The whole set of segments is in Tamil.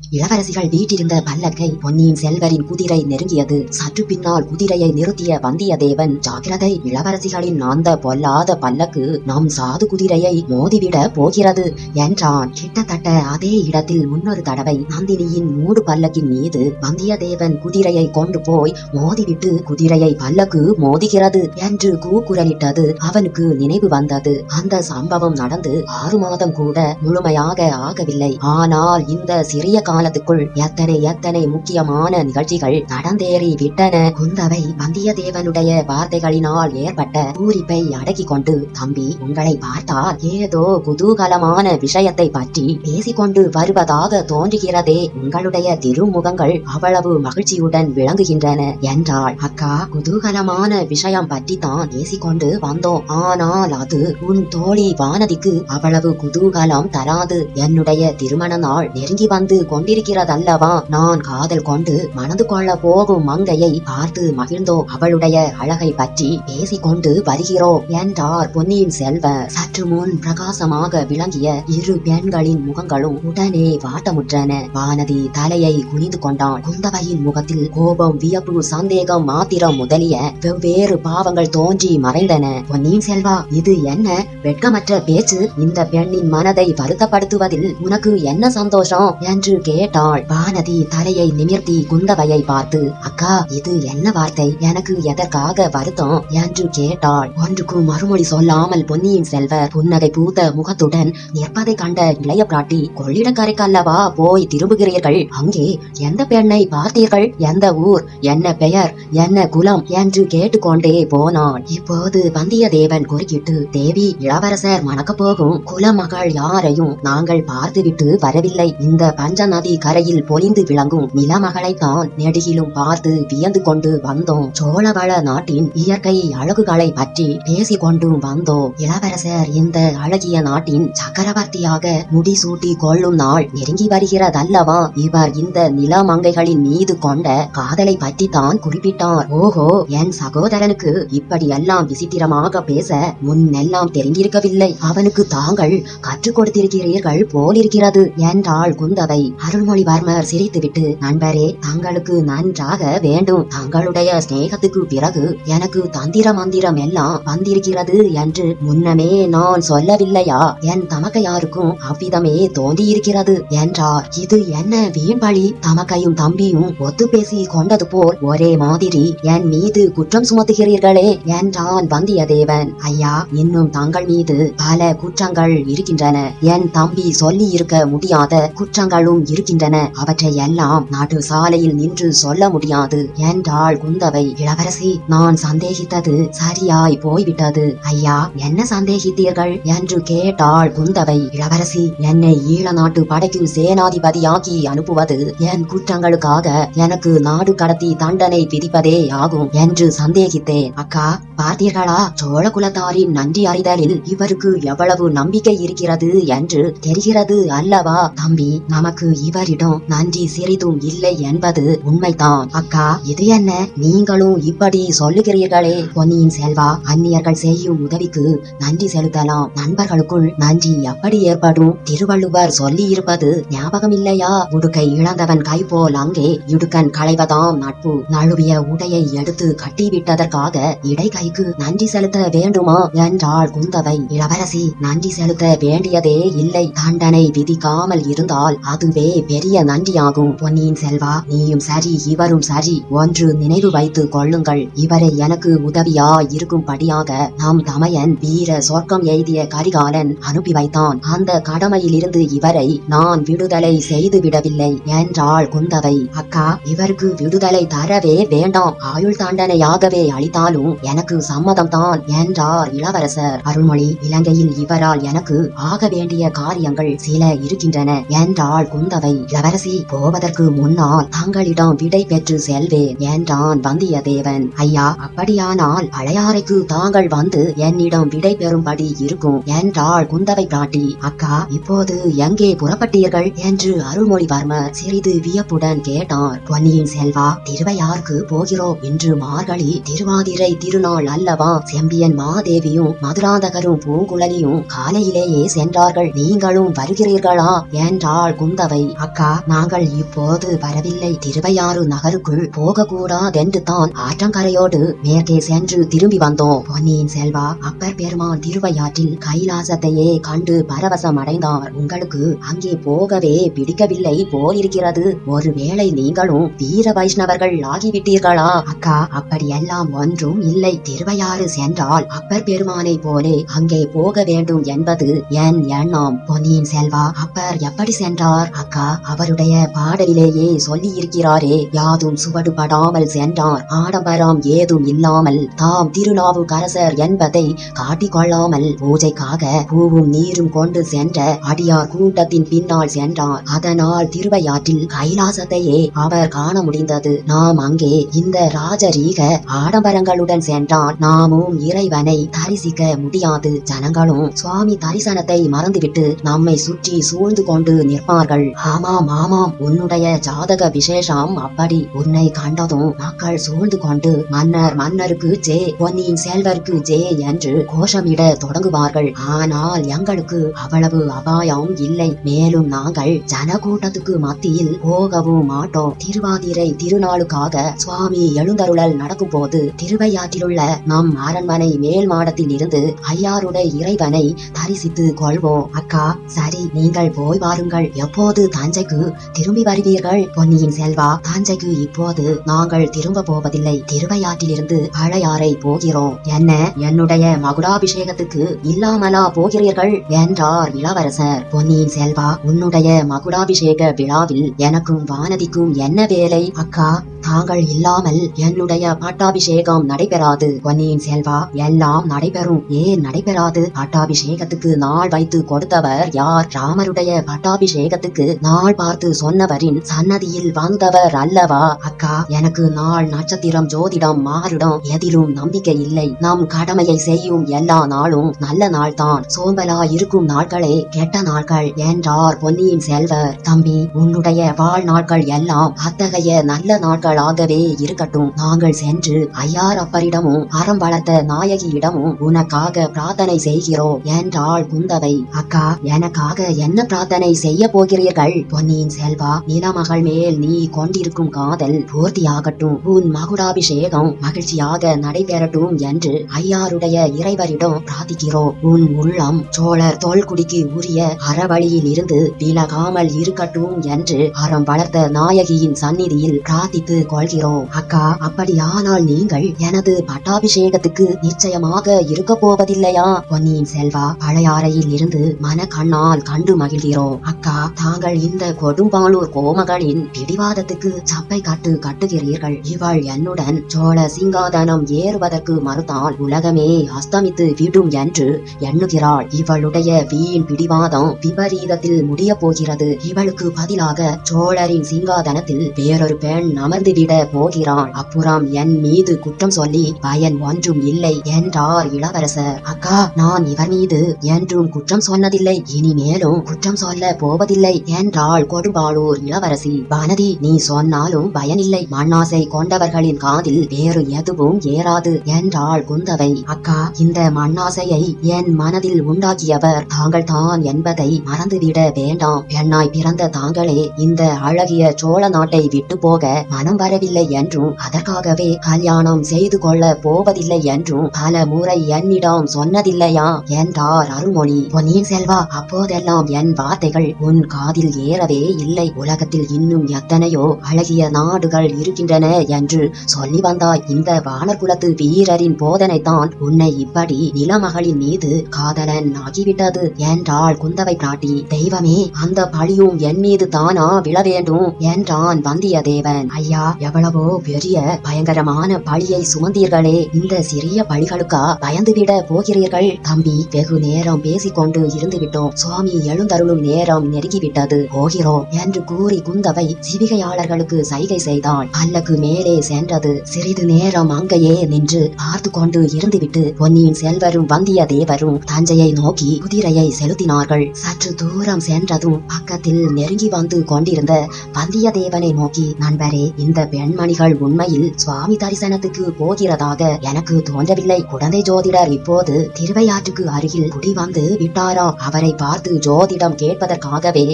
இளவரசிகள் வீட்டிருந்த பல்லக்கை பொன்னியின் செல்வரின் குதிரை நெருங்கியது. சற்று பின்னால் குதிரையை நிறுத்திய வந்தியத்தேவன் ஜாக்கிரதை இளவரசிகளின் அந்த பொல்லாத பல்லக்கு நம் சாது குதிரையை மோதிவிட போகிறது என்றான். கிட்டத்தட்ட அதே இடத்தில் முன்னொரு தடவை நந்தினியின் மூடு பல்லக்கின் மீது வந்தியத்தேவன் குதிரையை கொண்டு போய் மோதிவிட்டு குதிரையை பல்லக்கு மோதுகிறது என்று கூக்குரலிட்டது அவனுக்கு நினைவு வந்தது. அந்த சம்பவம் நடந்து ஆறு மாதம் கூட முழுமையாக ஆகவில்லை. ஆனால் இந்த சிறிய காலத்துக்குள் எத்தனை எத்தனை முக்கியமான நிகழ்ச்சிகள் நடந்தேறி விட்டன குந்தவை வந்தியத்தேவனுடைய வார்த்தைகளினால் ஏற்பட்ட பூரிப்பை அடக்கிக் கொண்டு தம்பி உங்களை பார்த்தால் ஏதோ குதூகலமான விஷயத்தை பற்றி பேசிக்கொண்டு வருவதாக தோன்றுகிறதே. உங்களுடைய திருமுகங்கள் அவ்வளவு மகிழ்ச்சியுடன் விளங்குகின்றன என்றாள். அக்கா குதூகலமான விஷயம் பற்றி தான் பேசிக்கொண்டு வந்தோம். ஆனால் அது உன் தோழி வானதிக்கு அவ்வளவு குதூகலம் தராது. என்னுடைய திருமண நாள் நெருங்கி வந்து கொண்டிருக்கிறதல்லவா? நான் காதல் கொண்டு மணந்து கொள்ள போகும் மங்கையை பார்த்து மகிழ்ந்தோம் அவளுடைய அழகை பற்றி பேசிக்கொண்டு வருகிறோம் என்றார் பொன்னியின் செல்வர் சற்று முன் பிரகாசமாக விளங்கிய இரு பெண்களின் முகங்களும் உடனே வாட்டமுற்றன. வானதி தலையை குனிந்து கொண்டான் குந்தவையின் முகத்தில் கோபம் வியப்பு சந்தேகம் மாத்திரம் முதலிய வெவ்வேறு பாவங்கள் தோன்றி மறைந்தன. பொன்னியின் செல்வா இது என்ன? வெட்கமற்ற பேச்சு. இந்த பெண்ணின் மனதை வருத்தப்படுத்துவதில் உனக்கு என்ன சந்தோஷம்? என்று கேட்டாள். வானதி தலையை நிமிர்த்தி குந்தவையை பார்த்து அக்கா இது என்ன வார்த்தை? எனக்கு எதற்காக வருத்தம்? என்று கேட்டாள். ஒன்றுக்கு மறுமொழி சொல்லாமல் பொன்னியின் செல்வர் புன்னகை பூத்த முகத்துடன் நிற்பதை கண்ட இளைய பிராட்டி கொள்ளிடக்கரைக்கு அல்லவா போய் திரும்புகிறீர்கள்? அங்கே எந்த பெண்ணை பார்த்தீர்கள்? எந்த ஊர்? என்ன பெயர்? என்ன குலம்? என்று கேட்டுக்கொண்டே போனான் இப்போது வந்தியத்தேவன் குறுக்கிட்டு தேவி இளவரசர் மணக்கப் போகும். குலமகள் யாரையும் நாங்கள் பார்த்துவிட்டு வரவில்லை. இந்த பஞ்சன நதி கரையில் பொலிந்து விளங்கும் நிலமகளை தான் நெடுகிலும் பார்த்து வியந்து கொண்டு வந்தோம். சோழவள நாட்டின் இயற்கை அழகுகளை பற்றி பேசிக் கொண்டும் வந்தோம். இளவரசர் இந்த அழகிய நாட்டின் சக்கரவர்த்தியாக முடிசூட்டி கொள்ளும் நாள் நெருங்கி வருகிறதல்லவா? இவர் இந்த நிலமங்கைகளின் மீது கொண்ட காதலை பற்றி தான் குறிப்பிட்டார். ஓஹோ என் சகோதரனுக்கு இப்படியெல்லாம் விசித்திரமாக பேச முன்னெல்லாம் தெரிந்திருக்கவில்லை. அவனுக்கு தாங்கள் கற்றுக் கொடுத்திருக்கிறீர்கள் போலிருக்கிறது என்றாள் குந்தவை. அருள்மொழிவர்மர் சிரித்துவிட்டு நண்பரே தங்களுக்கு நன்றாக வேண்டும். தங்களுடைய சிநேகத்துக்கு பிறகு எனக்கு தந்திர மந்திரம் எல்லாம் வந்திருக்கிறது என்று முன்னமே நான் சொல்லவில்லையா? என் தமக்கையாருக்கும் அவ்விதமே தோன்றியிருக்கிறது என்றார். இது என்ன வீண்பழி? தமக்கையும் தம்பியும் ஒத்து பேசி கொண்டது போல் ஒரே மாதிரி என் மீது குற்றம் சுமத்துகிறீர்களே என்றான் வந்தியத்தேவன். ஐயா இன்னும் தங்கள் மீது பல குற்றங்கள் இருக்கின்றன. என் தம்பி சொல்லி இருக்க முடியாத குற்றங்களும் இருக்கின்றன. அவற்றை எல்லாம் நாட்டு சாலையில் நின்று சொல்ல முடியாது. என்றாள் குந்தவை. இளவரசி நான் சந்தேகித்தது சரியாய் போய்விட்டது. ஐயா என்ன சந்தேகித்தீர்கள்? என்று கேட்டாள் குந்தவை. இளவரசி என்னை ஈழ நாட்டு படைக்கு சேனாதிபதியாக்கி அனுப்புவது என் குற்றங்களுக்காக. எனக்கு நாடு கடத்தி தண்டனை விதிப்பதே ஆகும் என்று சந்தேகித்தேன். அக்கா பார்த்தீர்களா? சோழ குலத்தாரின் நன்றி அறிதலில் இவருக்கு எவ்வளவு நம்பிக்கை இருக்கிறது என்று தெரிகிறது அல்லவா? தம்பி நமக்கு இவரிடம் நன்றி சிறிதும் இல்லை என்பது உண்மைதான். அக்கா இது என்ன? நீங்களும் இப்படி சொல்லுகிறீர்களே. பொன்னியின் செல்வா அந்நியர்கள் செய்யும் உதவிக்கு நன்றி செலுத்தலாம். நண்பர்களுக்குள் நன்றி எப்படி ஏற்படும்? திருவள்ளுவர் சொல்லி இருப்பது ஞாபகம் இல்லையா உடுக்கை இழந்தவன் கை போல் அங்கே இடுக்கன் களைவதாம் நட்பு. நழுவிய உடையை எடுத்து கட்டிவிட்டதற்காக இடை கைக்கு நன்றி செலுத்த வேண்டுமா? என்றாள் குந்தவை. இளவரசி நன்றி செலுத்த வேண்டியதே இல்லை. தண்டனை விதிக்காமல் இருந்தால் அதுவே பெரிய நன்றியாகும் பொன்னியின் செல்வா. நீயும் சரி இவரும் சரி. ஒன்று நினைவு வைத்து கொள்ளுங்கள். இவரை எனக்கு உதவியா இருக்கும்படியாக நம் தமையன் வீர சொர்க்கம் எய்திய கரிகாலன் அனுப்பி வைத்தான். அந்த கடமையிலிருந்து இவரை நான் விடுதலை செய்து விடவில்லை என்றாள் குந்தவை. அக்கா இவருக்கு விடுதலை தரவே வேண்டாம். ஆயுள் தண்டனையாகவே அளித்தாலும் எனக்கு சம்மதம் தான் என்றார் இளவரசர். அருள்மொழி இலங்கையில் இவரால் எனக்கு ஆக வேண்டிய காரியங்கள் சில இருக்கின்றன என்றாள் குந்தவை. இளவரசி போவதற்கு முன்னால் தங்களிடம் விடை பெற்று செல்வேன் என்றான் வந்தியத்தேவன். ஐயா அப்படியானால் பழையாறைக்கு தாங்கள் வந்து என்னிடம் விடை பெறும்படி இருக்கும் என்றாள் குந்தவை பிராட்டி அக்கா இப்போது எங்கே புறப்பட்டீர்கள் என்று அருள்மொழிவர்மர் சிறிது வியப்புடன் கேட்டார். பொன்னியின் செல்வா திருவையாருக்கு போகிறோம் இன்று மார்கழி திருவாதிரை திருநாள் அல்லவா? செம்பியன் மாதேவியும் மதுராந்தகரும் பூங்குழலியும் காலையிலேயே சென்றார்கள். நீங்களும் வருகிறீர்களா? என்றாள் குந்தவை. அக்கா நாங்கள் இப்போது வரவில்லை. திருவையாறு நகருக்குள் போகக்கூடாதென்று தான் ஆற்றங்கரையோடு மேற்கே சென்று திரும்பி வந்தோம். பொன்னியின் செல்வா அப்பர் பெருமான் திருவையாற்றில் கைலாசத்தையே கண்டு பரவசம் அடைந்தார் உங்களுக்கு அங்கே போகவே பிடிக்கவில்லை போலிருக்கிறது. ஒருவேளை நீங்களும் வீர வைஷ்ணவர்கள் ஆகிவிட்டீர்களா? அக்கா அப்படியெல்லாம் ஒன்றும் இல்லை. திருவையாறு சென்றால் அப்பர் பெருமானை போலே அங்கே போக வேண்டும் என்பது என் எண்ணம். பொன்னியின் செல்வா அப்பர் எப்படி சென்றார்? அக்கா அவருடைய பாடலிலேயே சொல்லி இருக்கிறாரே யாதும் சுவடுபடாமல் சென்றார். ஆடம்பரம் ஏதும் இல்லாமல் தாம் திருநாவுக்கரசர் என்பதை காட்டிக்கொள்ளாமல் பூஜைக்காக பூவும் நீரும் கொண்டு சென்ற அடியார் கூட்டத்தின் பின்னால் சென்றார். அதனால் திருவையாற்றில் கைலாசத்தையே அவர் காண முடிந்தது. நாம் அங்கே இந்த ராஜரீக ஆடம்பரங்களுடன் சென்றால் நாமும் இறைவனை தரிசிக்க முடியாது. ஜனங்களும் சுவாமி தரிசனத்தை மறந்துவிட்டு நம்மை சுற்றி சூழ்ந்து கொண்டு நிற்பார்கள். ஆமாம் ஆமாம். உன்னுடைய ஜாதக விசேஷம் அப்படி உன்னை கண்டதும் மக்கள் சூழ்ந்து கொண்டு மன்னர் மன்னருக்கு ஜே பொன்னியின் செல்வருக்கு ஜே என்று கோஷமிட தொடங்குவார்கள். ஆனால் எங்களுக்கு அவ்வளவு அபாயம் இல்லை. மேலும் நாங்கள் ஜனக்கூட்டத்துக்கு மத்தியில் போகவும் மாட்டோம். திருவாதிரை திருநாளுக்காக சுவாமி எழுந்தருளல் நடக்கும் போது திருவையாற்றிலுள்ள நம் அரண்மனை மேல் மாடத்தில் இருந்து ஐயாருடைய இறைவனை தரிசித்து கொள்வோம். அக்கா சரி நீங்கள் போய் வாருங்கள். எப்போது தஞ்சைக்கு திரும்பி வருவீர்கள் பொன்னியின் செல்வா. தஞ்சைக்கு இப்போது நாங்கள் திரும்ப போவதில்லை. திருவையாற்றிலிருந்து பழையாறை போகிறோம். என்ன? என்னுடைய மகுடாபிஷேகத்துக்கு இல்லாமலா போகிறீர்கள் என்றார் இளவரசர். பொன்னியின் செல்வா உன்னுடைய மகுடாபிஷேக விழாவில் எனக்கும் வானதிக்கும் என்ன வேலை அக்கா? தாங்கள் இல்லாமல் என்னுடைய பட்டாபிஷேகம் நடைபெறாது. பொன்னியின் செல்வா எல்லாம் நடைபெறும். ஏன் நடைபெறாது? பட்டாபிஷேகத்துக்கு நாள் வைத்து கொடுத்தவர் யார்? ராமருடைய பட்டாபிஷேகத்துக்கு நாள் பார்த்து சொன்னவரின் சன்னதியில் வந்தவர் அல்லவா? அக்கா எனக்கு நாள் நட்சத்திரம் ஜோதிடம் மாறிடம். எதிலும் நம்பிக்கை இல்லை. நம் கடமையை செய்யும் எல்லா நாளும் நல்ல நாள் தான் சோம்பலா இருக்கும் நாட்களே கெட்ட நாட்கள் என்றார் பொன்னியின் செல்வர். தம்பி உன்னுடைய வாழ்நாட்கள் எல்லாம் அத்தகைய நல்ல நாட்களாகவே இருக்கட்டும். நாங்கள் சென்று ஐயார் அப்பரிடமும் அறம் வளர்த்த நாயகியிடமும் உனக்காக பிரார்த்தனை செய்கிறோம் என்றாள் குந்தவை. அக்கா எனக்காக என்ன பிரார்த்தனை செய்ய போகிறீர்கள்? பொன்னியின் செல்வா நிலமகள் மேல் நீ கொண்டிருக்கும் காதல் பூர்த்தியாகட்டும். உன் மகுடாபிஷேகம் மகிழ்ச்சியாக நடைபெறட்டும் என்று ஐயாருடைய இறைவரிடம் பிரார்த்திக்கிறோம். உன் உள்ளம் சோழர் தோல்குடிக்கு உரிய அறவழியில் இருந்து விலகாமல் இருக்கட்டும் என்று அறம் வளர்த்த நாயகியின் சந்நிதியில் பிரார்த்தித்து கொள்கிறோம். அக்கா அப்படியானால் நீங்கள் எனது பட்டாபிஷேகத்துக்கு நிச்சயமாக இருக்க போவதில்லையா? பொன்னியின் செல்வா பழையாறையில் இருந்து மன கண்ணால் கண்டு மகிழ்கிறோம். அக்கா தாங்கள் இந்த கொடும்பாளூர் கோமகளின் பிடிவாதத்துக்கு சப்பை கட்டு கட்டுகிறீர்கள். இவள் என்னுடன் சோழ சிங்காதனம் ஏறுவதற்கு மறுத்தால் உலகமே அஸ்தமித்து விடும் என்று எண்ணுகிறாள். இவளுடைய வீண் பிடிவாதம் விபரீதத்தில் முடிய போகிறது இவளுக்கு பதிலாக சோழரின் சிங்காதனத்தில் வேறொரு பெண் அமர்ந்துவிட போகிறாள். அப்புறம் என் மீது குற்றம் சொல்லி பயன் ஒன்றும் இல்லை என்றார் இளவரசர். அக்கா நான் இவர் மீது என்றும் குற்றம் சொன்னதில்லை. இனிமேலும் குற்றம் சொல்ல போவதில்லை என் என்றாள் கொடும்பாளூர் இளவரசி. வானதி நீ சொன்னாலும் பயனில்லை. மண்ணாசை கொண்டவர்களின் காதில் வேறு எதுவும் ஏறாது என்றாள் குந்தவை. அக்கா இந்த மண்ணாசையை என் மனதில் உண்டாக்கியவர் தாங்கள் தான் என்பதை மறந்துவிட வேண்டாம். பெண்ணாய் பிறந்த தாங்களே இந்த அழகிய சோழ நாட்டை விட்டு போக மனம் வரவில்லை என்றும் அதற்காகவே கல்யாணம் செய்து கொள்ள போவதில்லை என்றும் பல முறை என்னிடம் சொன்னதில்லையா? என்றார் அருள்மொழி. பொன்னியின் செல்வா அப்போதெல்லாம் என் வார்த்தைகள் உன் காதில் ஏறவே இல்லை. உலகத்தில் இன்னும் எத்தனையோ அழகிய நாடுகள் இருக்கின்றன என்று சொல்லி வந்தாய். இந்த வானர்குலத்து வீரரின் வீரரின் போதனைதான் உன்னை இப்படி நிலமகளின் மீது காதலன் ஆகிவிட்டது என்றாள் குந்தவை பிராட்டி. தெய்வமே அந்த பழியும் என் மீது தானா விழ வேண்டும் என்றான் வந்தியத்தேவன். ஐயா எவ்வளவோ பெரிய பயங்கரமான பழியை சுமந்தீர்களே. இந்த சிறிய பழிகளுக்கா பயந்துவிட போகிறீர்கள்? தம்பி வெகு நேரம் பேசிக்கொண்டு இருந்து விட்டோம் சுவாமி எழுந்தருளும் நேரம் நெருங்கிவிட்டது. போகிறோம் என்று கூறி குந்தவை சிவிகையாளர்களுக்கு சைகை செய்தாள். பல்லக்கு மேலே சென்றது. சிறிது நேரம் அங்கேயே நின்று பார்த்து கொண்டு இருந்துவிட்டு பொன்னியின் செல்வரும் வந்தியத்தேவரும் தஞ்சையை நோக்கி குதிரையை செலுத்தினார்கள். சற்று தூரம் சென்றதும் பக்கத்தில் நெருங்கி வந்து கொண்டிருந்த வந்தியத்தேவனை நோக்கி நண்பரே இந்த பெண்மணிகள் உண்மையில் சுவாமி தரிசனத்துக்கு போகிறதாக எனக்கு தோன்றவில்லை. குழந்தை ஜோதிடர் இப்போது திருவையாற்றுக்கு அருகில் குடி வந்து விட்டாராம் அவரை பார்த்து ஜோதிடம் கேட்பதற்காகவே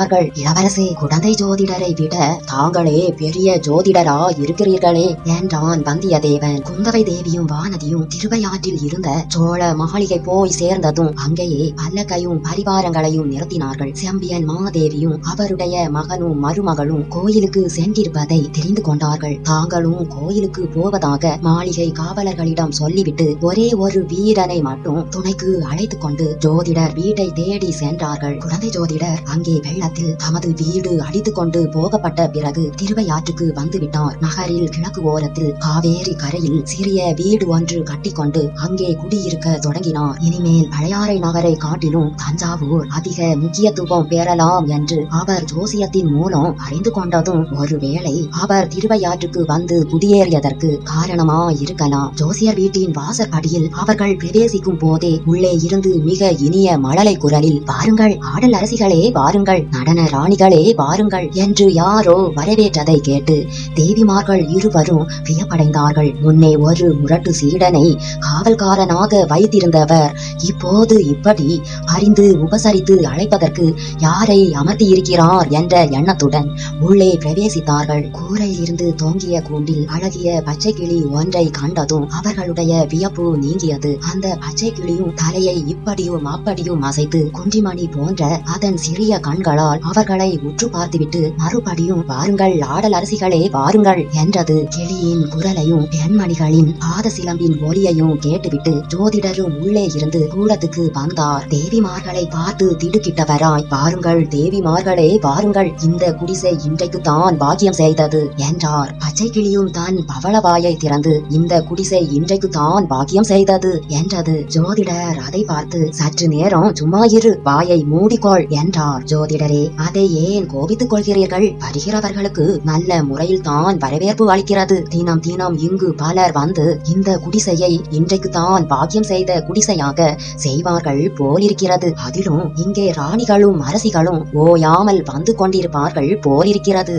சொன்னார்கள் இளவரசே குழந்தை ஜோதிடரை விட தாங்களே பெரிய ஜோதிடரா இருக்கிறீர்களே என்றான் வந்தியத்தேவன். குந்தவை தேவியும் வானதியும் திருவையாற்றில் இருந்த சோழ மாளிகை போய் சேர்ந்ததும் அங்கேயே பல்லக்கையும் பரிவாரங்களையும் நிறுத்தினார்கள். செம்பியன் மாதேவியும் அவருடைய மகனும் மருமகளும் கோயிலுக்கு சென்றிருப்பதை தெரிந்து கொண்டார்கள். தாங்களும் கோயிலுக்கு போவதாக மாளிகை காவலர்களிடம் சொல்லிவிட்டு ஒரே ஒரு வீரனை மட்டும் துணைக்கு அழைத்து கொண்டு ஜோதிடர் வீட்டை தேடி சென்றார்கள். குழந்தை ஜோதிடர் அங்கே வெள்ள வெள்ளத்தில் தமது வீடு அடித்துக் கொண்டு போகப்பட்ட பிறகு திருவையாற்றுக்கு வந்துவிட்டார். நகரில் கிழக்கு ஓரத்தில் காவேரி கரையில் சிறிய வீடு ஒன்று கட்டிக்கொண்டு அங்கே குடியிருக்க தொடங்கினார். இனிமேல் பழையாறை நகரை காட்டிலும் தஞ்சாவூர் அதிக முக்கியத்துவம் பெறலாம் என்று அவர் ஜோசியத்தின் மூலம் அறிந்து கொண்டதும் ஒருவேளை அவர் திருவையாற்றுக்கு வந்து குடியேறியதற்கு காரணமா இருக்கலாம் ஜோசியர் வீட்டின் வாசற்படியில் அவர்கள் பிரவேசிக்கும் போதே உள்ளே இருந்து மிக இனிய மழலை குரலில் வாருங்கள் ஆடல் அரசிகளே வாருங்கள் நடன ராணிகளே வாருங்கள் என்று யாரோ வரவேற்றதை கேட்டு தேவிமார்கள் இருவரும் வியப்படைந்தார்கள். முன்னே ஒரு முரட்டு சீடனை காவல்காரனாக வைத்திருந்தவர் இப்போது இப்படி அறிந்து உபசரித்து அழைப்பதற்கு யாரை அமர்த்தியிருக்கிறார் என்ற எண்ணத்துடன் உள்ளே பிரவேசித்தார்கள். கூரையில் இருந்து தொங்கிய கூண்டில் அழகிய பச்சை கிளி ஒன்றை கண்டதும் அவர்களுடைய வியப்பு நீங்கியது. அந்த பச்சை கிளியும் தலையை இப்படியும் அப்படியும் அசைத்து குன்றிமணி போன்ற அதன் சிறிய கண்களால் அவர்களை உற்று பார்த்துவிட்டு மறுபடியும் வாருங்கள் ஆடல் அரசிகளே வாருங்கள் என்றது. கிளியின் குரலையும் பெண்மணிகளின் பாத சிலம்பின் ஒலியையும் கேட்டுவிட்டு ஜோதிடரும் உள்ளே இருந்து கூடத்துக்கு வந்தார். தேவிமார்களை பார்த்து திடுக்கிட்டவராய் வாருங்கள் தேவிமார்களே வாருங்கள் இந்த குடிசை இன்றைக்கு தான் பாக்கியம் செய்தது என்றார். பச்சை கிளியும் தன் பவளவாயை திறந்து இந்த குடிசை இன்றைக்கு தான் பாக்கியம் செய்தது என்றது. ஜோதிடர் அதை பார்த்து சற்று நேரம் சும்மா இரு வாயை மூடிக்கொள் என்றார். ஜோதிடர் அதை ஏன் கோபித்துக் கொள்கிறீர்கள்? வருகிறவர்களுக்கு நல்ல முறையில் தான் வரவேற்பு அளிக்கிறது. தினம் தினம் இங்கு பலர் வந்து இந்த குடிசையை இன்றைக்கு தான் பாக்கியம் செய்த குடிசையாக செய்வார்கள் போலிருக்கிறது. அதிலும் இங்கே ராணிகளும் அரசிகளும் ஓயாமல் வந்து கொண்டிருப்பார்கள் போலிருக்கிறது.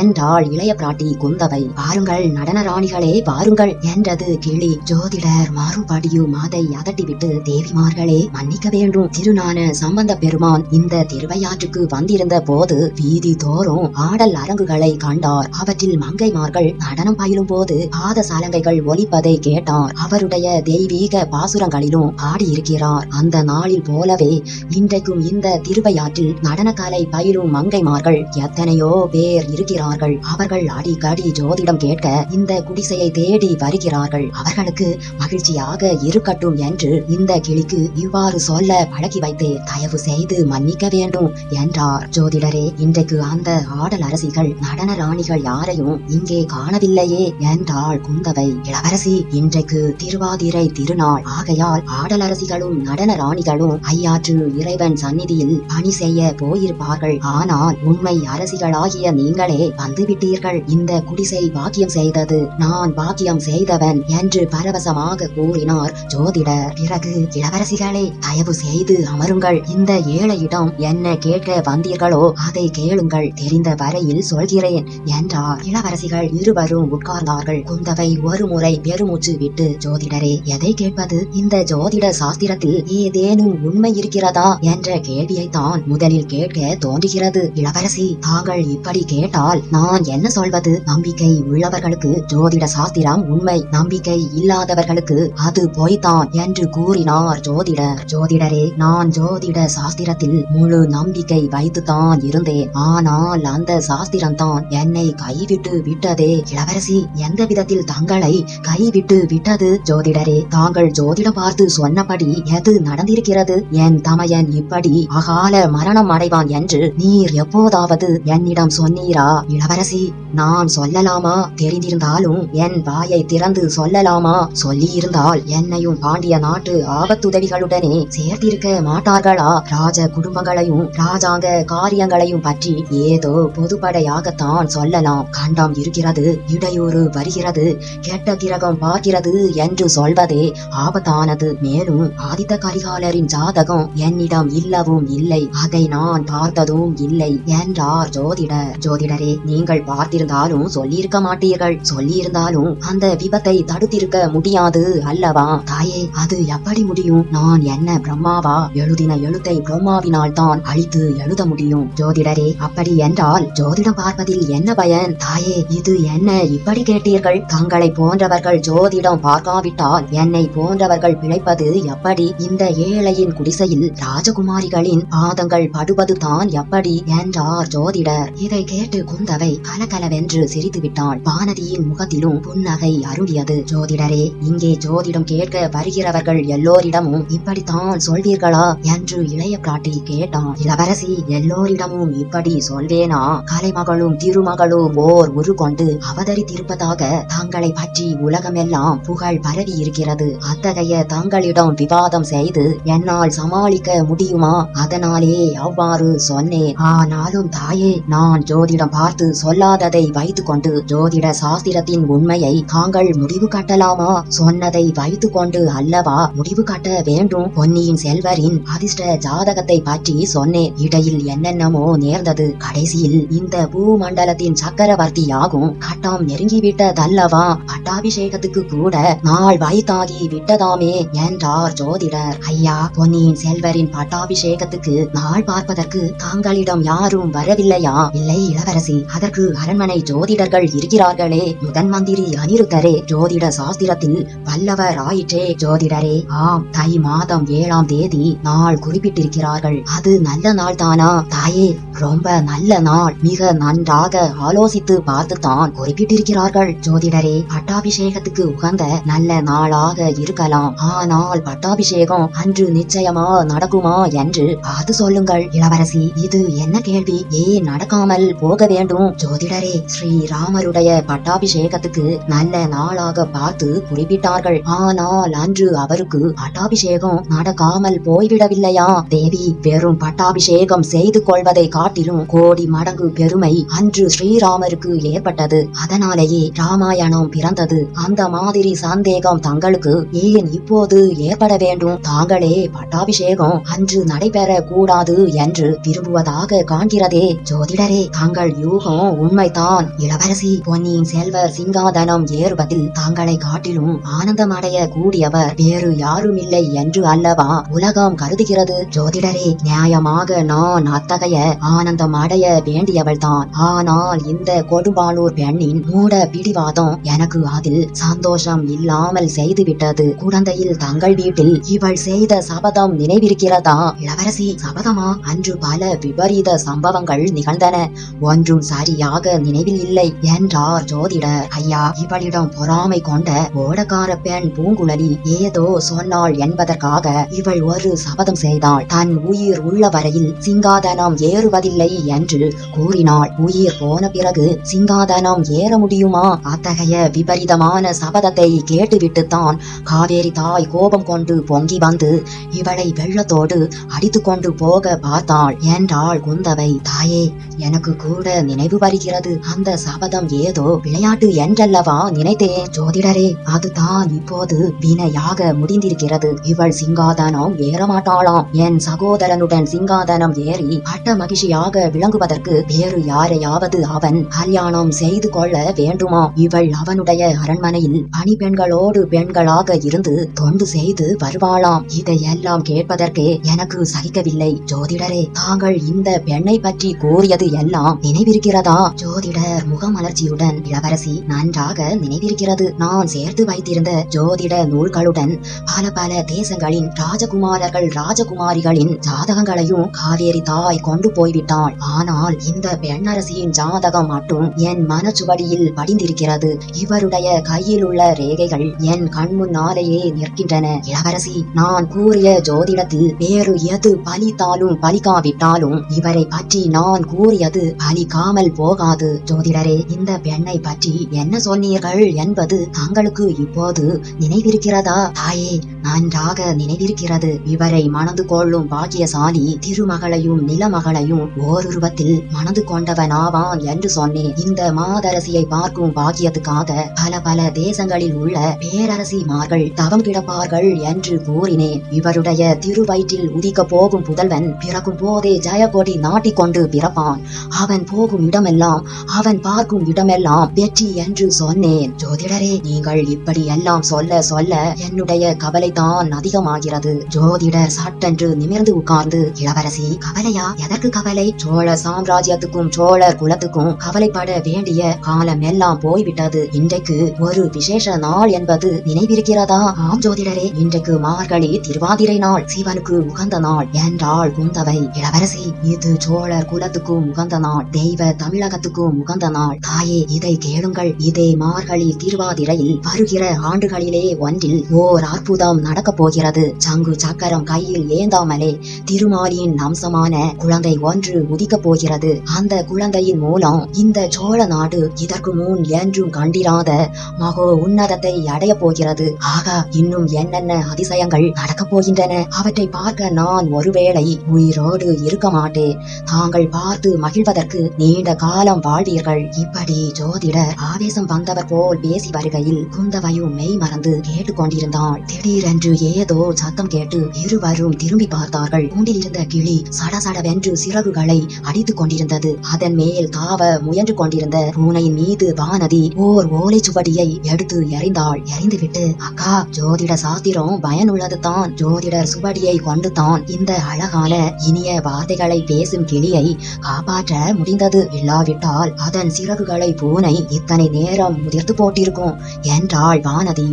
என்றாள் இளைய பிராட்டி குந்தவை. பாருங்கள் நடன ராணிகளே பாருங்கள் என்றது கிளி. ஜோதிடர் மறுபடியும் அதை அதட்டிவிட்டு தேவிமார்களே மன்னிக்க வேண்டும். திருநான சம்பந்த பெருமான் இந்த திருவையாற்றுக்கு வந்திருந்த போது வீதி தோறும் ஆடல் அரங்குகளை கண்டார். அவற்றில் மங்கைமார்கள் நடனம் பயிலும் போது பாத சலங்கைகள் ஒலிப்பதை கேட்டார். அவருடைய தெய்வீக பாசுரங்களிலும் ஆடியிருக்கிறார். அந்த நாளில் போலவே இன்றைக்கும் இந்த திருவையாற்றில் நடனக்கலை பயிலும் மங்கைமார்கள் எத்தனையோ பேர் இருக்கிறார்கள். அவர்கள் அடிக்கடி ஜோதிடம் கேட்க இந்த குடிசையை தேடி வருகிறார்கள். அவர்களுக்கு மகிழ்ச்சியாக இருக்கட்டும் என்று இந்த கிளிக்கு இவ்வாறு சொல்ல பழகி வைத்து தயவு செய்து மன்னிக்க வேண்டும் என்றார். ஜோதிடரே இன்றைக்கு அந்த ஆடல் அரசிகள் நடன ராணிகள் யாரையும் இங்கே காணவில்லையே என்றாள் குந்தவை. இளவரசி இன்றைக்கு திருவாதிரை திருநாள். ஆகையால் ஆடல் அரசிகளும் நடன ராணிகளும் ஐயாற்று இறைவன் சந்நிதியில் பணி செய்ய போயிருப்பார்கள். ஆனால் உண்மை அரசிகளாகிய நீங்களே வந்துவிட்டீர்கள். இந்த குடிசை பாக்கியம் செய்தது நான் பாக்கியம் செய்தவன் என்று பரவசமாக கூறினார் ஜோதிடர். பிறகு இளவரசிகளே தயவு செய்து அமருங்கள். இந்த ஏழையிடம் என்ன கேட்க வந்தீர்களோ? அதை கேளுங்கள். தெரிந்த வரையில் சொல்கிறேன் என்றார். இளவரசிகள் இருவரும் உட்கார்ந்தார்கள். குந்தவை ஒரு முறை பெருமூச்சு விட்டு ஜோதிடரே எதை கேட்பது? இந்த ஜோதிட சாஸ்திரத்தில் ஏதேனும் உண்மை இருக்கிறதா? என்ற கேள்வியை தான் முதலில் கேட்க தோன்றுகிறது. இளவரசி தாங்கள் இப்படி கேட்டால் நான் என்ன சொல்வது? நம்பிக்கை உள்ளவர்களுக்கு ஜோதிட சாஸ்திரம் உண்மை. நம்பிக்கை இல்லாதவர்களுக்கு அது பொய்தான் என்று கூறினார் ஜோதிடர். ஜோதிடரே நான் ஜோதிட சாஸ்திரத்தில் முழு நம்பிக்கை வைத்துதான் இருந்தேன். ஆனால் அந்த சாஸ்திரம்தான் என்னை கைவிட்டு விட்டதே. இளவரசி எந்த விதத்தில் தங்களை கைவிட்டு விட்டது? ஜோதிடரே தாங்கள் ஜோதிடம் பார்த்து சொன்னபடி எது நடந்திருக்கிறது? என் தமையன் இப்படி அகால மரணம் அடைவான் என்று நீர் எப்போதாவது என்னிடம் சொன்னீரா? இளவரசி நான் சொல்லலாமா? தெரிந்திருந்தாலும் என் வாயை திறந்து சொல்லலாமா? சொல்லியிருந்தால் என்னையும் பாண்டிய நாட்டு ஆபத்துதவிகளுடனே சேர்த்திருக்க மாட்டார்களா? ராஜ குடும்பங்களையும் ராஜாங்க காரியங்களையும் பற்றி ஏதோ பொதுப்படையாகத்தான் சொல்லலாம். கண்டம் இருக்கிறது இடையூறு வருகிறது கெட்ட கிரகம் பார்க்கிறது என்று சொல்வதே ஆபத்தானது. மேலும் ஆதித்த கரிகாலரின் ஜாதகம் என்னிடம் இல்லவும் இல்லை. அதை நான் பார்த்ததும் இல்லை என்றார் ஜோதிடர். ஜோதிடரே நீங்கள் பார்த்திருந்தாலும் சொல்லியிருக்க மாட்டீர்கள். சொல்லியிருந்தாலும் அந்த விபத்தை தடுத்திருக்க முடியாது அல்லவா? தாயே அது எப்படி முடியும்? நான் என்ன பிரம்மாவா? எழுதின எழுத்தை பிரம்மாவினால் தான் அழித்து எழுத முடியும். ஜோதிடரே அப்படி என்றால் ஜோதிடம் பார்ப்பதில் என்ன பயன்? தாயே இது என்ன? இப்படி கேட்டீர்கள். தங்களை போன்றவர்கள் ஜோதிடம் பார்க்காவிட்டால் என்னை போன்றவர்கள் பிழைப்பது எப்படி? இந்த ஏழையின் குடிசையில் ராஜகுமாரிகளின் பாதங்கள் படுவது தான் எப்படி? என்றார் ஜோதிடர். இதை கேட்டு குந்தவை கலகலவென்று சிரித்துவிட்டாள். வானதியின் முகத்திலும் புன்னகை அருளியது. ஜோதிடரே இங்கே ஜோதிடம் கேட்க வருகிறவர்கள் எல்லோரிடமும் இப்படித்தான் சொல்வீர்களா? என்று இளைய பிராட்டி கேட்டான் இளவரசி எல்லோரிடமும் இப்படி சொல்வேனா? கலைமகளும் திருமகளும் ஓர் உருகொண்டு அவதரித்திருப்பதாக தங்களை பற்றி உலகமெல்லாம் புகழ் பரவி இருக்கிறது அத்தகைய தங்களிடம் விவாதம் செய்து என்னால் சமாளிக்க முடியுமா? அதனாலே அவ்வாறு சொன்னேன். ஆனாலும் தாயே நான் ஜோதிடம் பார்த்து சொல்லாததை வைத்துக்கொண்டு ஜோதிட சாஸ்திரத்தின் உண்மையை தாங்கள் முடிவு கட்டலாமா? சொன்னதை வைத்துக்கொண்டு அல்லவா முடிவு கட்ட வேண்டும்? பொன்னியின் செல்வரின் அதிர்ஷ்ட ஜாதகத்தை பற்றி சொன்னேன். இடையில் என்னென்னமோ நேர்ந்தது. கடைசியில் இந்த பூமண்டலத்தின் சக்கரவர்த்தியாகும். கட்டம் நெருங்கிவிட்டதல்லவா? பட்டாபிஷேகத்துக்கு கூட நாள் வயதாகி விட்டதாமே என்றார் ஜோதிடர். ஐயா பொன்னியின் செல்வரின் பட்டாபிஷேகத்துக்கு நாள் பார்ப்பதற்கு தாங்களிடம் யாரும் வரவில்லையா? இல்லை இளவரசி. அதற்கு அரண்மனை ஜோதிடர்கள் இருக்கிறார்களே. முதன் மந்திரி அனிருத்தரே. ஜோதிட சாஸ்திரத்தில் வல்லவர் ஆயிற்றே ஜோதிடரே. ஆம் தை மாதம் ஏழாம் தேதி நாள் குறிப்பிட்டிருக்கிறார்கள். அது நல்ல நாள் தானா தாயே ரொம்ப நல்ல நாள். மிக நன்றாக ஆலோசித்து பார்த்துத்தான் குறிப்பிட்டிருக்கிறார்கள். ஜோதிடரே பட்டாபிஷேகத்துக்கு உகந்த நல்ல நாளாக இருக்கலாம். ஆனால் பட்டாபிஷேகம் அன்று நிச்சயமா நடக்குமா என்று பார்த்து சொல்லுங்கள். இளவரசி இது என்ன கேள்வி? ஏன் நடக்காமல் போக வேண்டும்? ஜோதிடரே ஸ்ரீராமருடைய பட்டாபிஷேகத்துக்கு நல்ல நாளாக பார்த்து குறிப்பிட்டார்கள். ஆனால் அன்று அவருக்கு பட்டாபிஷேகம் நடக்காமல் போய்விடவில்லையா? தேவி வெறும் பட்டாபிஷேகம் செய்து கொள்வதை காட்டிலும் கோடி மடங்கு பெருமை அன்று ஸ்ரீராமருக்கு ஏற்பட்டது. அதனாலேயே ராமாயணம் பிறந்தது. அந்த மாதிரி சந்தேகம் தங்களுக்கு ஏன் இப்போது ஏற்பட வேண்டும்? தாங்களே பட்டாபிஷேகம் அன்று நடைபெற கூடாது என்று விரும்புவதாக காண்கிறதே. ஜோதிடரே தங்கள் யூகம் உண்மைதான். இளவரசி பொன்னியின் செல்வர் சிங்காதனம் ஏறுவதில் தாங்களை காட்டிலும் ஆனந்தமடைய கூடியவர் வேறு யாருமில்லை என்று அல்லவா உலகம் கருதுகிறது? ஜோதிடரே நியாயமாக நான் அத்தகைய ஆனந்தம் அடைய வேண்டியவள்தான். ஆனால் இந்த கொடுபாலூர் பெண்ணின் மூட பிடிவாதம் எனக்கு அதில் சந்தோஷம் இல்லாமல் செய்துவிட்டது. குழந்தையில் தங்கள் வீட்டில் இவள் செய்த சபதம் நினைவிருக்கிறதா? இளவரசி சபதமா? அன்று பல விபரீத சம்பவங்கள் நிகழ்ந்தன. ஒன்றும் சரியாக நினைவில் இல்லை என்றார் ஜோதிடர். ஐயா இவளிடம் பொறாமை கொண்ட ஓடக்கார பெண் பூங்குழலி ஏதோ சொன்னாள் என்பதற்காக இவள் ஒரு சபதம் செய்தாள். தன் உயிர் உள்ள வரையில் சிங்காதனம் ஏறுவதில்லை என்று கூறினாள். உயிர் போன பிறகு சிங்காதனம் ஏற முடியுமா? அத்தகைய விபரீதமான சபதத்தை கேட்டுவிட்டுத்தான் காவேரி தாய் கோபம் கொண்டு பொங்கி வந்து இவளை வெள்ளத்தோடு அடித்துக் கொண்டு போக பார்த்தாள். என்றாள் குந்தவை தாயே எனக்கு கூட நினைவு வருகிறது. அந்த சபதம் ஏதோ விளையாட்டு என்றல்லவா நினைத்தேன். ஜோதிடரே அதுதான் இப்போது வினையாக முடிந்திருக்கிறது. இவள் சிங்காதனம் ஏறமாட்டாளாம். என் சகோதரனுடன் சிங்காதனம் ஏறி பட்ட மகிழ்ச்சியாக விளங்குவதற்கு வேறு யாரையாவது அவன் கல்யாணம் செய்து கொள்ள வேண்டுமா? இவள் அவனுடைய அரண்மனையில் பணிப்பெண்களோடு பெண்களாக இருந்து தொண்டு செய்து வருவாளாம். இதையெல்லாம் கேட்பதற்கே எனக்கு சகிக்கவில்லை. ஜோதிடரே தாங்கள் இந்த பெண்ணை பற்றி கூறியது எல்லாம் நினைவிருக்கிறதா? ஜோதிடர் முகமலர்ச்சியுடன் இளவரசி நன்றாக நினைவிருக்கிறது. நான் சேர்த்து வைத்திருந்த ஜோதிட நூல்களுடன் பல பல தேசங்களின் ராஜகுமாரர்கள் ராஜகுமாரிகளின் ஜாதகங்களையும் காவேரி தாய் கொண்டு போய்விட்டாள். ஆனால் இந்த பெண்ணரசியின் ஜாதகம் மட்டும் என் மனச்சுவடியில் படிந்திருக்கிறது இவருடைய கையில் உள்ள ரேகைகள் என் கண் முன்னாலேயே நிற்கின்றன. இளவரசி நான் கூறிய ஜோதிடத்தில் வேறு எது பலித்தாலும் பலிக்காவிட்டாலும் இவரை பற்றி நான் கூறியது பலிக்காமல் போகாது. ஜோதிடரே இந்த பெண்ணை பற்றி என்ன சொன்னீர்கள் என்பது தங்களுக்கு இப்போது நினைவிருக்கிறதா? தாயே நன்றாக நினைவிருக்கிறது. இவரை மணந்து கொள்ளும் பாக்கியசாலி திருமகளையும் நிலமகளையும் ஓருருவத்தில் மனது கொண்டவனாவான் என்று சொன்னேன். இந்த மாதரசியை பார்க்கும் பாக்கியத்துக்காக பல பல தேசங்களில் உள்ள பேரரசிமார்கள் தவம் கிடப்பார்கள் என்று கூறினேன். இவருடைய திருவயிற்றில் உதிக்க போகும் புதல்வன் பிறக்கும் போதே ஜெயகோடி நாட்டிக்கொண்டு பிறப்பான். அவன் போகும் இடமெல்லாம் அவன் பார்க்கும் இடமெல்லாம் வெற்றி என்று சொன்னேன். ஜோதிடரே நீங்கள் இப்படி எல்லாம் சொல்ல சொல்ல என்னுடைய கவலை தான் அதிகமாகிறது. ஜோதிடர் சட்டென்று நிமிர்ந்து உட்கார்ந்து இளவரசி கவலையா எதற்கு கவலை? சோழ சாம்ராஜ்யத்துக்கும் சோழர் குலத்துக்கும் கவலைப்பட வேண்டிய காலம் எல்லாம் போய்விட்டது. இன்றைக்கு ஒரு விசேஷ நாள் என்பது நினைவிருக்கிறதா? ஆம் ஜோதிடரே இன்றைக்கு மார்கழி திருவாதிரை நாள் சிவனுக்கு உகந்த நாள் என்றாள் குந்தவை இளவரசி இது சோழர் குலத்துக்கும் உகந்த நாள் தெய்வ தமிழகத்துக்கும் உகந்த நாள். தாயே இதை கேளுங்கள். இதே மார்கழி திருவாதிரையில் வருகிற ஆண்டுகளிலே ஒன்றில் ஓர் அற்புதம் நடக்கப் போகிறது. சங்கு சக்கரம் கையில் ஏந்தாமலே திருமாலியின் அம்சமான குழந்தை ஒன்று உதிக்கப் போகிறது. அந்த குழந்தையின் மூலம் இந்த சோழ நாடு இதற்கு முன் என்றும் கண்டிராத மகோ உன்னதத்தை அடைய போகிறது. ஆகா இன்னும் என்னென்ன அதிசயங்கள் நடக்கப் போகின்றன? அவற்றை பார்க்க நான் ஒருவேளை உயிரோடு இருக்க மாட்டேன். தாங்கள் பார்த்து மகிழ்வதற்கு நீண்ட காலம் வாழ்வீர்கள். இப்படி ஜோதிடர் ஆவேசம் வந்தவர் போல் பேசி வருகையில் குந்தவையும் மெய் மறந்து கேட்டுக்கொண்டிருந்தாள் திடீரென்று ஏதோ சத்தம் கேட்டு இருவரும் திரும்பி பார்த்தார்கள். கூண்டில் இருந்த கிளி சடசடவென்று சிறகுகளை அடித்துக் கொண்டிருந்தது. அதன் மேல் தாவ முயன்று கொண்டிருந்த பூனையின் மீது வானதி ஓர் ஓலை சுவடியை எடுத்து எறிந்தாள். எறிந்துவிட்டு அக்கா ஜோதிட சாஸ்திரம் பயனுள்ளது தான் ஜோதிடர் சுவடியை கொண்டு தான் இந்த அழகான இனிய வார்த்தைகளை பேசும் கிளியை காப்பாற்ற முடிந்தது. இல்லாவிட்டால் அதன் சிறகுகளை பூனை இத்தனை நேரம் முதிர்த்து போட்டிருக்கும் என்றாள் வானதி.